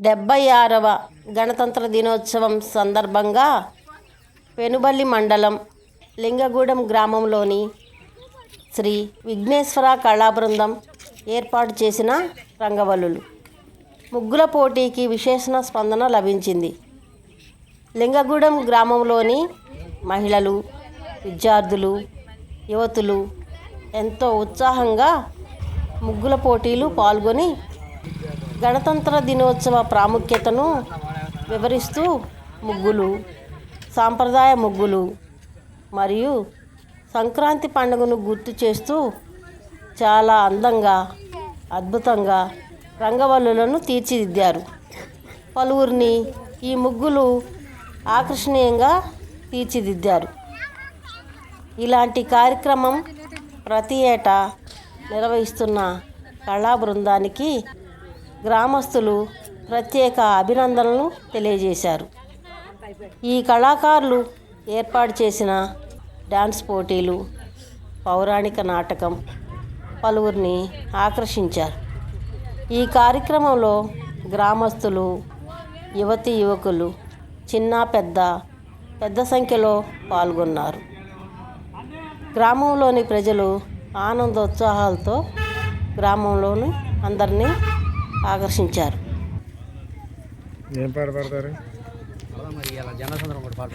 డెబ్బై ఆరవ గణతంత్ర దినోత్సవం సందర్భంగా పెనుబల్లి మండలం లింగగూడెం గ్రామంలోని శ్రీ విఘ్నేశ్వర కళాబృందం ఏర్పాటు చేసిన రంగవల్లులు. ముగ్గుల పోటీకి విశేషణ స్పందన లభించింది. లింగగూడెం గ్రామంలోని మహిళలు విద్యార్థులు యువతులు ఎంతో ఉత్సాహంగా ముగ్గుల పోటీలు పాల్గొని గణతంత్ర దినోత్సవ ప్రాముఖ్యతను వివరిస్తూ ముగ్గులు సాంప్రదాయ ముగ్గులు మరియు సంక్రాంతి పండుగను గుర్తు చేస్తూ చాలా అందంగా అద్భుతంగా రంగవల్లులను తీర్చిదిద్దారు. పలువురిని ఈ ముగ్గులు ఆకర్షణీయంగా తీర్చిదిద్దారు. ఇలాంటి కార్యక్రమం ప్రతి ఏటా నిర్వహిస్తున్న కళా బృందానికి గ్రామస్తులు ప్రత్యేక అభినందనలు తెలియజేశారు. ఈ కళాకారులు ఏర్పాటు చేసిన డాన్స్ పోటీలు పౌరాణిక నాటకం పలువురిని ఆకర్షించారు. ఈ కార్యక్రమంలో గ్రామస్తులు యువతి యువకులు చిన్న పెద్ద పెద్ద సంఖ్యలో పాల్గొన్నారు. గ్రామంలోని ప్రజలు ఆనందోత్సాహాలతో గ్రామంలోని అందరినీ ఆకర్షించారు. ఏం పాట పాడతారు? జనసంద్రం కూడా పాడు